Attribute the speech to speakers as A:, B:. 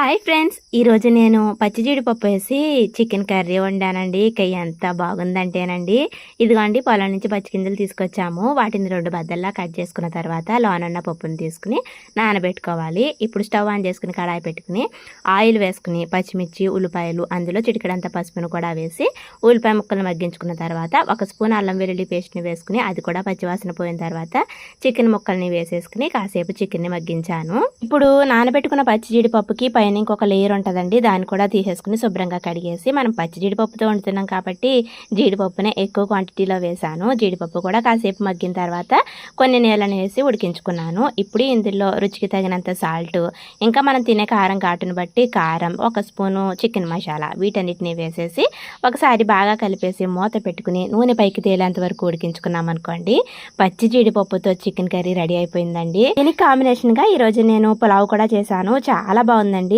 A: Hi friends ఈరోజు నేను పచ్చి జీడిపప్పు వేసి చికెన్ కర్రీ వండానండి. ఇక ఎంత బాగుందంటేనండి. ఇదిగోండి పొలం నుంచి పచ్చి గింజలు తీసుకొచ్చాము. వాటిని రెండు బద్దల్లా కట్ చేసుకున్న తర్వాత లోనన్న పప్పుని తీసుకుని నానబెట్టుకోవాలి. ఇప్పుడు స్టవ్ ఆన్ చేసుకుని కడాయి పెట్టుకుని ఆయిల్ వేసుకుని పచ్చిమిర్చి ఉల్లిపాయలు అందులో చిటికడంత పసుపును కూడా వేసి ఉల్లిపాయ ముక్కలను మగ్గించుకున్న తర్వాత ఒక స్పూన్ అల్లం వెల్లుల్లి పేస్ట్ని వేసుకుని అది కూడా పచ్చివాసన పోయిన తర్వాత చికెన్ ముక్కల్ని వేసేసుకుని కాసేపు చికెన్ని మగ్గించాను. ఇప్పుడు నానబెట్టుకున్న పచ్చి జీడిపప్పుకి పైన ఇంకొక లేయర్ ఉంటుందండి. దాన్ని కూడా తీసేసుకుని శుభ్రంగా కడిగేసి మనం పచ్చి జీడిపప్పుతో వండుతున్నాం కాబట్టి జీడిపప్పునే ఎక్కువ క్వాంటిటీలో వేసాను. జీడిపప్పు కూడా కాసేపు మగ్గిన తర్వాత కొన్ని నీళ్ళని వేసి ఉడికించుకున్నాను. ఇప్పుడు ఇందులో రుచికి తగినంత సాల్ట్ ఇంకా మనం తినే కారం ఘాటును బట్టి కారం ఒక స్పూను చికెన్ మసాలా వీటన్నిటిని వేసేసి ఒకసారి బాగా కలిపేసి మూత పెట్టుకుని నూనె పైకి తేలేంత వరకు ఉడికించుకున్నాం అనుకోండి. పచ్చి జీడిపప్పుతో చికెన్ కర్రీ రెడీ అయిపోయిందండి. దీనికి కాంబినేషన్గా ఈరోజు నేను పులావ్ కూడా చేశాను. చాలా బాగుందండి.